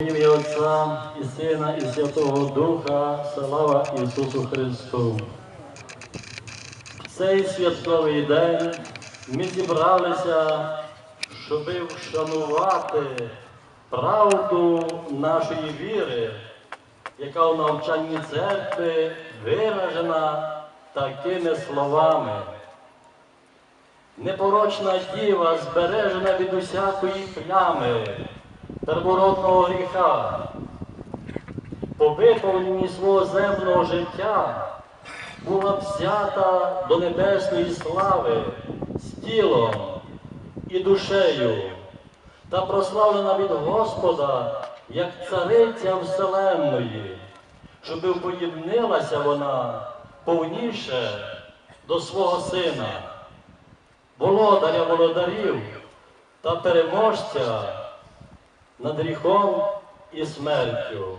ім'я Отця і Сина, і Святого Духа, слава Ісусу Христу. В цей святковий день ми зібралися, щоб вшанувати правду нашої віри, яка в навчанні церкви виражена такими словами. Непорочна діва збережена від усякої плями, первородного гріха, по виповненні свого земного життя була взята до небесної слави з тілом і душею та прославлена від Господа як цариця Вселенної, щоб уподібнилася вона повніше до свого сина володаря володарів та переможця над гріхом і смертю.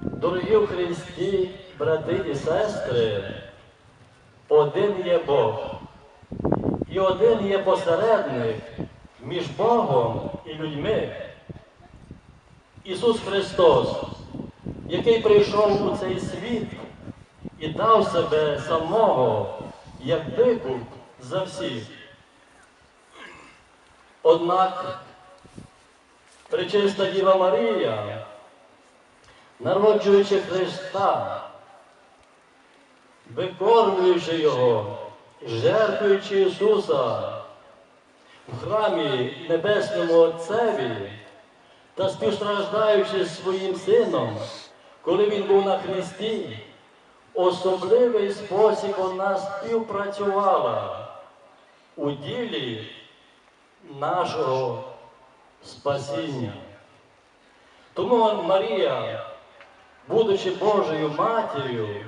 Дорогі в Христі, брати і сестри, один є Бог, і один є посередник між Богом і людьми. Ісус Христос, який прийшов у цей світ і дав себе самого як викуп за всіх. Однак Пречиста Діва Марія, народжуючи Христа, викормлюючи Його, жертвуючи Ісуса в храмі Небесному Отцеві та співстраждаючи своїм сином, коли він був на Христі, особливий спосіб вона співпрацювала у ділі нашого спасіння. Тому Марія, будучи Божою матір'ю,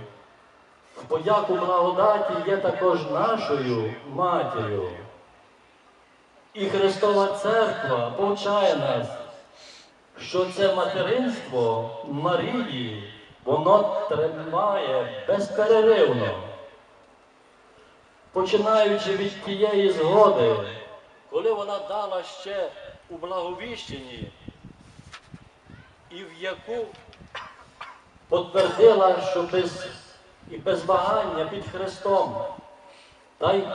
в подяку благодаті є також нашою матір'ю. І Христова Церква повчає нас, що це материнство Марії, воно тримає безперервно, починаючи від тієї згоди, коли вона дала ще у благовіщенні, і в яку потвердила, що без, і без вагання під Христом, та й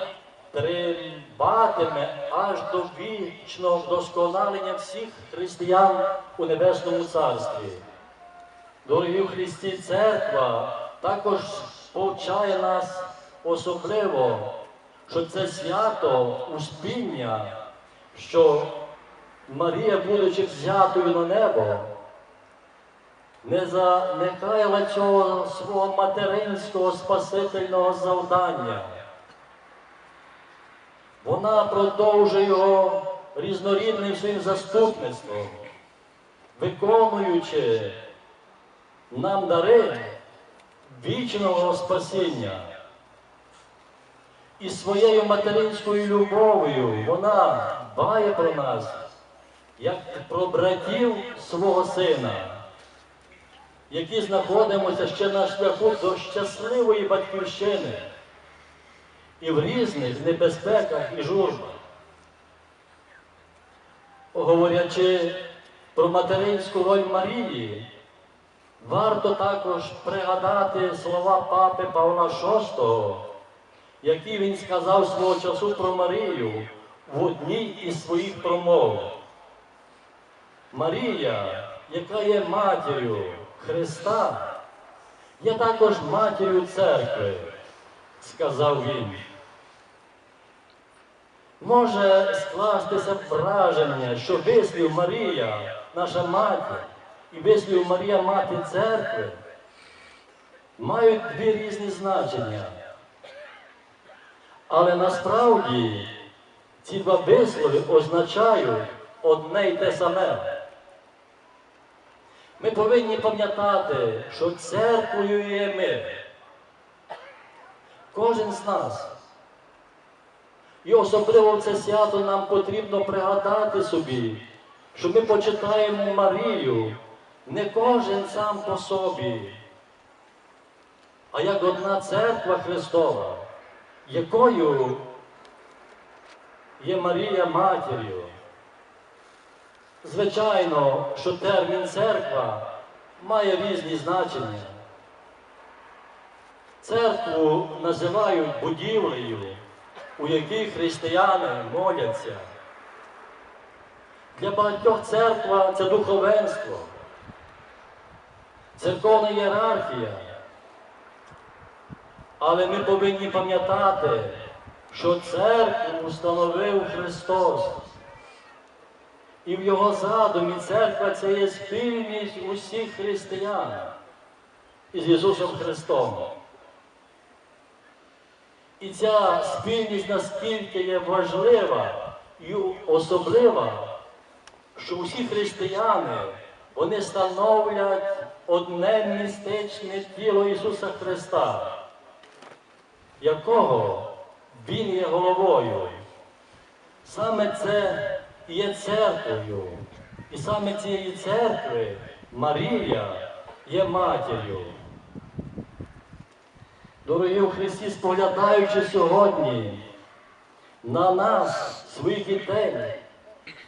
триматиме аж до вічного вдосконалення всіх християн у Небесному Царстві. Дорогі в Христі Церква також повчає нас особливо, що це свято успіння, що Марія, будучи взятою на небо, не заникала цього свого материнського спасительного завдання. Вона продовжує його різнорідним своїм заступництвом, виконуючи нам дари вічного спасіння. І своєю материнською любов'ю вона дбає про нас, як про братів свого сина, які знаходимося ще на шляху до щасливої батьківщини і в різних небезпеках і журбах. Говорячи про материнську роль Марії, варто також пригадати слова папи Павла VI, які він сказав свого часу про Марію в одній із своїх промов. Марія, яка є матір'ю Христа, є також матір'ю церкви, сказав він. Може скластися враження, що вислів Марія, наша матір, і вислів Марія Мати церкви мають дві різні значення. Але насправді ці два вислови означають одне й те саме. Ми повинні пам'ятати, що церквою є ми. Кожен з нас. І особливо в це свято нам потрібно пригадати собі, що ми почитаємо Марію не кожен сам по собі, а як одна церква Христова, якою є Марія матір'ю. Звичайно, що термін церква має різні значення. Церкву називають будівлею, у якій християни моляться. Для багатьох церква це духовенство, церковна ієрархія. Але ми повинні пам'ятати, що церкву встановив Христос. І в його задумі церква це є спільність усіх християн із Ісусом Христом. І ця спільність наскільки є важлива і особлива, що усі християни вони становлять одне містичне тіло Ісуса Христа, якого Він є головою. Саме це є церквою. І саме цієї церкви Марія є матір'ю. Дорогі у Христі, споглядаючи сьогодні на нас, своїх дітей,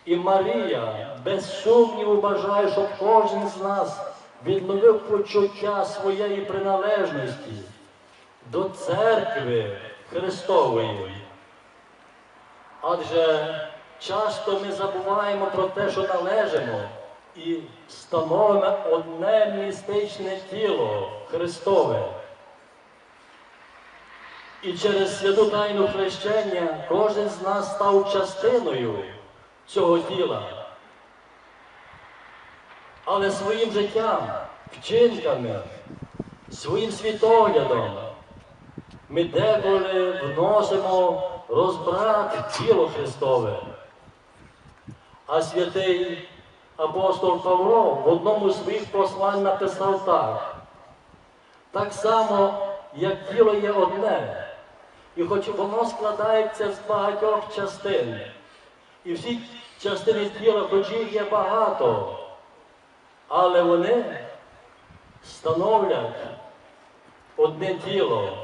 і Марія без сумніву бажає, щоб кожен з нас відновив почуття своєї приналежності до церкви Христової. Адже часто ми забуваємо про те, що належимо, і становимо одне містичне тіло Христове. І через святу тайну хрещення кожен з нас став частиною цього тіла. Але своїм життям, вчинками, своїм світоглядом ми деколи вносимо розбрат в тіло Христове. А святий апостол Павло в одному з своїх послань написав так. Так само, як тіло є одне, і хоч воно складається з багатьох частин, і всі частини тіла, хоч їх є багато, але вони становлять одне тіло,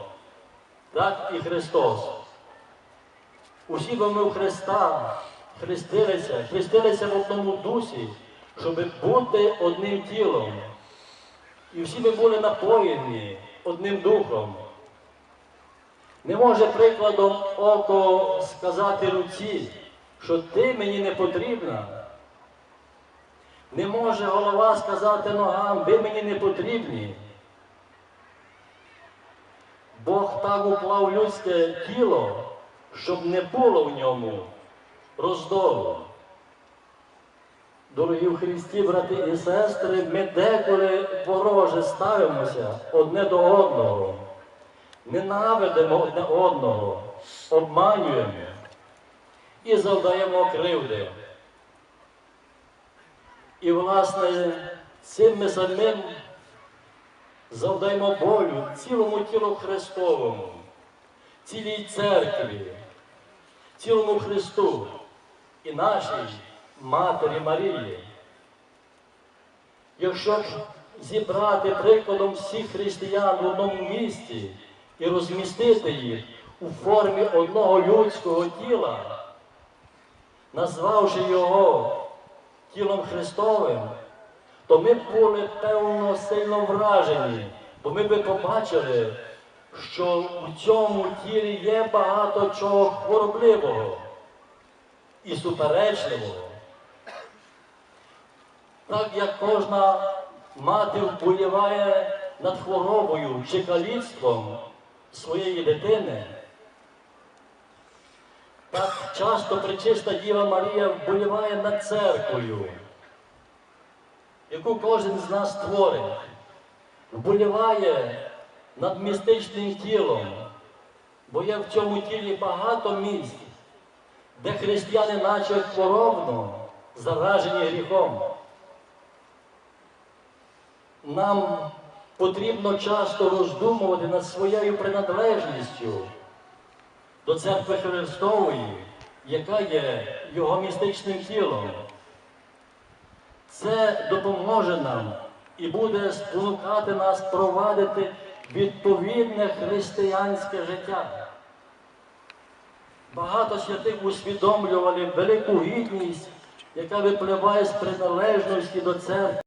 так і Христос. Усі ми в Христа хрестилися, хрестилися в одному дусі, щоб бути одним тілом. І всі ми були напоєні одним духом. Не може прикладом око сказати руці, що ти мені не потрібна. Не може голова сказати ногам, ви мені не потрібні. Бог так уклав людське тіло, щоб не було в ньому роздолу. Дорогі в Христі, брати і сестри, ми деколи вороже ставимося одне до одного, ненавидимо одне одного, обманюємо і завдаємо кривди. І, власне, цим ми самим завдаємо болю цілому тілу Христовому, цілій церкві, цілому Христу і нашій Матері Марії. Якщо ж зібрати прикладом всіх християн в одному місці і розмістити їх у формі одного людського тіла, назвавши його тілом Христовим, то ми б були певно сильно вражені, бо ми би побачили, що у цьому тілі є багато чого хворобливого і суперечливого. Так як кожна мати вболіває над хворобою чи каліцтвом своєї дитини, так часто пречиста Діва Марія вболіває над церквою, яку кожен з нас творить, вболіває над містичним тілом, бо є в цьому тілі багато місць, де християни наче хворобно заражені гріхом. Нам потрібно часто роздумувати над своєю приналежністю до церкви Христової, яка є його містичним тілом. Це допоможе нам і буде спонукати нас провадити відповідне християнське життя. Багато святих усвідомлювали велику гідність яка випливає з приналежності до церкви.